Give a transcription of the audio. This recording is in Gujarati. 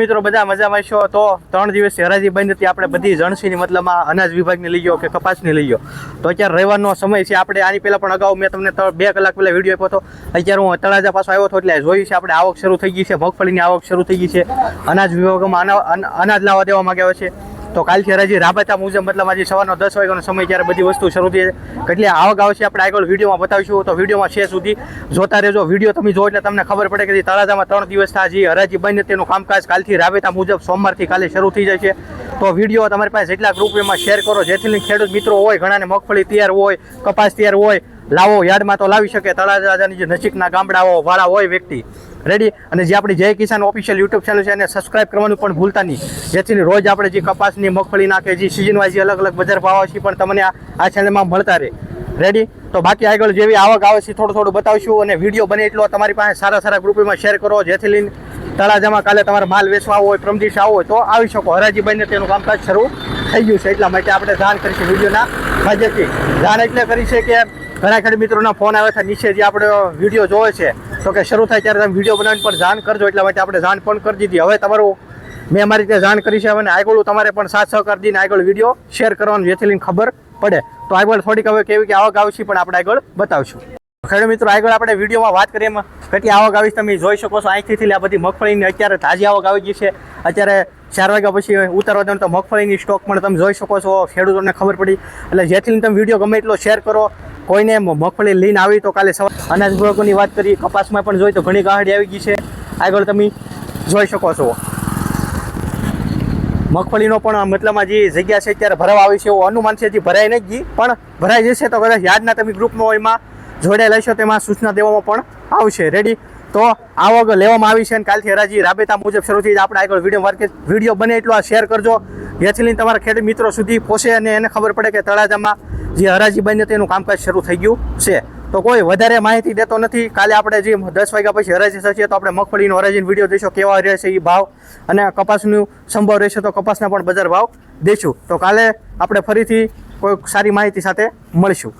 મિત્રો, બધા મજામાં છો? તો ત્રણ દિવસ હરાજી બંધ હતી. આપણે બધી જણસીની મતલબમાં અનાજ વિભાગની લઈ ગયો કે કપાસની લઈ ગયો. તો અત્યારે રહેવાનો સમય છે. આપણે આની પહેલાં પણ અગાઉ મેં તમને બે કલાક પહેલાં વીડિયો આપ્યો હતો. અત્યારે હું તળાજા પાછો આવ્યો હતો એટલે જોયું છે. આપણે આવક શરૂ થઈ ગઈ છે. મગફળીની આવક શરૂ થઈ ગઈ છે. અનાજ વિભાગમાં અનાજ લાવવા દેવા માંગ્યા છે. તો કાલથી હરાજી રાબતા મુજબ, મતલબ આજે સવારનો દસ વાગ્યાનો સમય ત્યારે બધી વસ્તુ શરૂ થઈ કેટલી આવક આવશે આપણે આગળ વિડીયોમાં બતાવીશું. તો વિડીયોમાં છે સુધી જોતા રહેજો. વીડિયો તમે જો એટલે તમને ખબર પડે કે તળાજામાં ત્રણ દિવસ થયા જે હરાજી બંધ તેનું કામકાજ કાલથી રાબેતા મુજબ સોમવારથી કાલે શરૂ થઈ છે. તો વીડિયો તમારી પાસે જેટલા ગ્રુપમાં શેર કરો, જેથી ખેડૂત મિત્રો હોય, ઘણાને મગફળી તૈયાર હોય, કપાસ તૈયાર હોય, લાવો, યાર્ડમાં તો લાવી શકે, તળાજાની જે નજીકના ગામડાઓ વાળા હોય વ્યક્તિ. રેડી અને જે આપણી જય કિસાન ઓફિશિયલ યુટ્યુબ ચેનલ છે એને સબસ્ક્રાઇબ કરવાનું પણ ભૂલતા નહીં. જેથી રોજ આપણે જે કપાસની મગફળી નાખે, જે સિઝન વાઇઝ અલગ અલગ બજાર ભાવ છે પણ તમને આ ચેનલમાં મળતા રહે. રેડી તો બાકી આગળ જેવી આવક આવે છે થોડું થોડું બતાવશું અને વીડિયો બને એટલો તમારી પાસે સારા સારા ગ્રુપમાં શેર કરો, જેથી લઈને તળાજામાં કાલે તમારે માલ વેચવા આવો હોય પ્રમદીશ આવો હોય, તો આવી શકો. હરાજી બને તેનું કામકાજ શરૂ થઈ ગયું છે. એટલા માટે આપણે જાણ કરીશું વિડીયોના માધ્યમથી. જાણ એટલે કરી છે કે ઘણા ખરી મિત્રોના ફોન આવ્યા હતા. નીચે જે આપણે વીડિયો જોવે છે, તો કે શરૂ થાય ત્યારે તમે વીડિયો બનાવીને પણ જાણ કરજો. એટલા માટે આપણે જાણ પણ કરી દીધી. હવે તમારું, મેં અમારી રીતે જાણ કરી છે. અને આગળ તમારે પણ સાથ સહકાર દઈને આગળ વીડિયો શેર કરવાનું, જેથી ખબર પડે. તો આગળ થોડીક હવે કેવી કે આવક આવશે પણ આપણે આગળ બતાવશું. ખેડૂત મિત્રો, આગળ આપણે વિડીયોમાં વાત કરીએ. એમાં કેટલી આવક આવી તમે જોઈ શકો છો. અહીંથી આ બધી મગફળીની અત્યારે તાજી આવક આવી ગઈ છે. અત્યારે ચાર વાગ્યા પછી ઉતારવા દો તો મગફળીની સ્ટોક પણ તમે જોઈ શકો છો. ખેડૂતોને ખબર પડી. એટલે જેથી તમે વીડિયો ગમે એટલો શેર કરો. કોઈને મગફળી લઈને આવી તો કાલે સવાર અનાજ ગ્રાહકોની વાત કરી કપાસમાં પણ જોઈ તો ઘણી ગાહડી આવી ગઈ છે. આગળ તમે જોઈ શકો છો. મગફળીનો પણ મતલબમાં જે જગ્યા છે, અત્યારે ભરાવા આવી છે એવું અનુમાન છે. હજી ભરાઈ નહીં ગઈ, પણ ભરાઈ જશે તો કદાચ યાદના તમે ગ્રુપમાં એમાં. જોડાઈ લેશો તેમાં સૂચના દેવામાં પણ આવશે. રેડી તો આવક લેવામાં આવી છે અને કાલથી હરાજી રાબેતા મુજબ શરૂ થઈ આપણે આગળ વીડિયો માર્કેટ વીડિયો બને એટલો આ શેર કરજો. જેથી લઈને તમારા ખેડૂત મિત્રો સુધી પહોંચે અને એને ખબર પડે કે તળાજામાં જે હરાજી બને તેનું કામકાજ શરૂ થઈ ગયું છે. તો કોઈ વધારે માહિતી દેતો નથી. કાલે આપણે જે દસ વાગ્યા પછી હરાજી થશે તો આપણે મગફળીનો હરાજીનો વીડિયો દઈશું કેવા રહેશે એ ભાવ અને કપાસનું સંભાવ રહેશે તો કપાસના પણ બજાર ભાવ દઈશું તો કાલે આપણે ફરીથી કોઈ સારી માહિતી સાથે મળીશું.